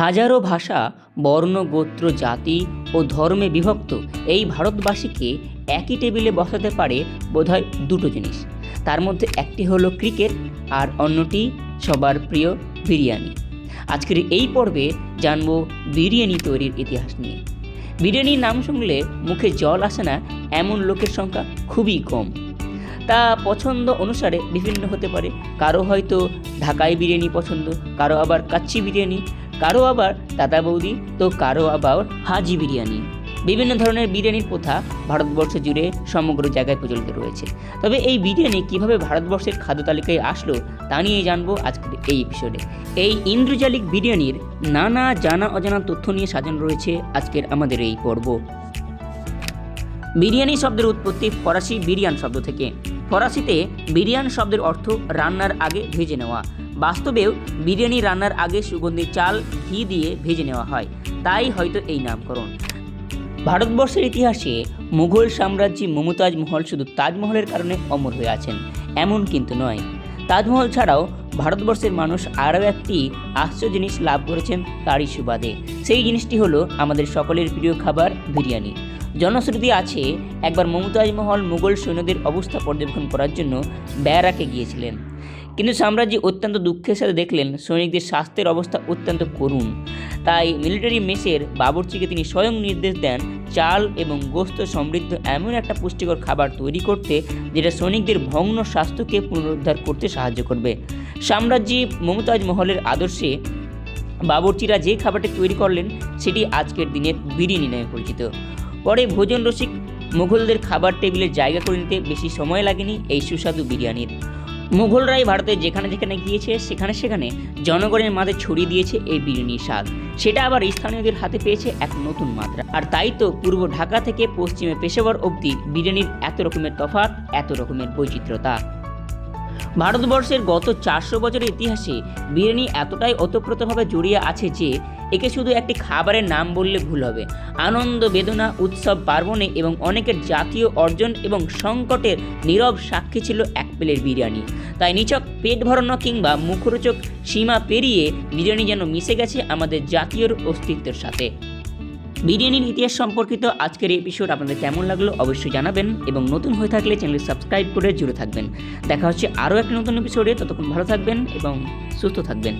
হাজারো ভাষা, বর্ণ, গোত্র, জাতি ও ধর্মে বিভক্ত। এই ভারতবাসীকে একই টেবিলে বসাতে পারে বোধহয় দুটো জিনিস। তার মধ্যে একটি হলো ক্রিকেট আর অন্যটি সবার প্রিয় বিরিয়ানি। আজকের এই পর্বে জানব বিরিয়ানি তৈরির ইতিহাস নিয়ে। বিরিয়ানির নাম শুনলে মুখে জল আসে না, এমন লোকের সংখ্যা খুবই কম। তা পছন্দ অনুসারে বিভিন্ন হতে পারে। কারও হয়তো ঢাকাই বিরিয়ানি পছন্দ, কারও আবার কাচ্চি বিরিয়ানি কারও আবার দাদা বৌদি তো কারও আবার হাজি বিরিয়ানি। বিভিন্ন ধরনের বিরিয়ানির প্রথা ভারতবর্ষ জুড়ে সমগ্র জায়গায় প্রচলিত রয়েছে। তবে এই বিরিয়ানি কীভাবে ভারতবর্ষের খাদ্য তালিকায় আসলো তা নিয়ে জানব আজকের এই এপিসোডে এই ইন্দ্রজালিক বিরিয়ানির নানা জানা অজানা তথ্য নিয়ে সাজানো রয়েছে আজকের আমাদের এই পর্ব। বিরিয়ানি শব্দের উৎপত্তি ফরাসি বিরিয়ান শব্দ থেকে। ফরাসিতে বিরিয়ান শব্দের অর্থ রান্নার আগে ভেজে নেওয়া। বাস্তবেও বিরিয়ানি রান্নার আগে সুগন্ধি চাল, ঘি দিয়ে ভেজে নেওয়া হয়। তাই হয়তো এই নামকরণ। ভারতবর্ষের ইতিহাসে মুঘল সাম্রাজ্যী মমতাজ মহল শুধু তাজমহলের কারণে অমর হয়ে আছেন, এমন কিন্তু নয়। তাজমহল ছাড়াও ভারতবর্ষের মানুষ আরও একটি আশ্চর্য জিনিস লাভ করেছেন তারই সুবাদে। সেই জিনিসটি হলো আমাদের সকলের প্রিয় খাবার বিরিয়ানি। জনশ্রুতি আছে, একবার মমতাজ মহল মুঘল সৈন্যদের অবস্থা পর্যবেক্ষণ করার জন্য ব্যারাকে গিয়েছিলেন। কিন্তু সাম্রাজ্য অত্যন্ত দুঃখের সাথে দেখলেন সৈনিকদের স্বাস্থ্যের অবস্থা অত্যন্ত করুণ। তাই মিলিটারি মেসের বাবুর্চিকে তিনি স্বয়ং নির্দেশ দেন চাল এবং গোস্ত সমৃদ্ধ এমন একটা পুষ্টিকর খাবার তৈরি করতে, যেটা সৈনিকদের ভগ্ন স্বাস্থ্যকে পুনরুদ্ধার করতে সাহায্য করবে। সাম্রাজ্যী মমতাজ মহলের আদর্শে বাবুর্চিরা যে খাবারটি তৈরি করলেন, সেটি আজকের দিনে বিরিয়ানি নামে পরিচিত। পরে ভোজন রসিক মুঘলদের খাবার টেবিলের জায়গা করে নিতে বেশি সময় লাগেনি এই সুস্বাদু বিরিয়ানির। মুঘলরাই ভারতে যেখানে যেখানে গিয়েছে, সেখানে সেখানে জনগণের মাঝে ছড়িয়ে দিয়েছে এই বিরিয়ানির স্বাদ। সেটা আবার স্থানীয়দের হাতে পেয়েছে এক নতুন মাত্রা। আর তাই তো পূর্ব ঢাকা থেকে পশ্চিমে পেশাওয়ার অবধি বিরিয়ানির এত রকমের তফাৎ, এত রকমের বৈচিত্র্যতা। ভারতবর্ষের গত চারশো বছরের ইতিহাসে বিরিয়ানি এতটাই ওতপ্রোতভাবে জড়িয়ে আছে যে একে শুধু একটি খাবারের নাম বললে ভুল হবে। আনন্দ, বেদনা, উৎসব, পার্বণে এবং অনেকের জাতীয় অর্জন এবং সংকটের নীরব সাক্ষী ছিল এক প্লেট বিরিয়ানি। তাই নিচক পেট ভরানো কিংবা মুখরোচক সীমা পেরিয়ে বিরিয়ানি যেন মিশে গেছে আমাদের জাতীয় অস্তিত্বের সাথে। বিরিয়ানির ইতিহাস সম্পর্কিত আজকের এপিসোড আপনাদের কেমন লাগল অবশ্যই জানাবেন এবং নতুন হয়ে থাকলে চ্যানেল সাবস্ক্রাইব করে জুড়ে থাকবেন। দেখা হচ্ছে আরও একটি নতুন এপিসোডে ততক্ষণ ভালো থাকবেন এবং সুস্থ থাকবেন।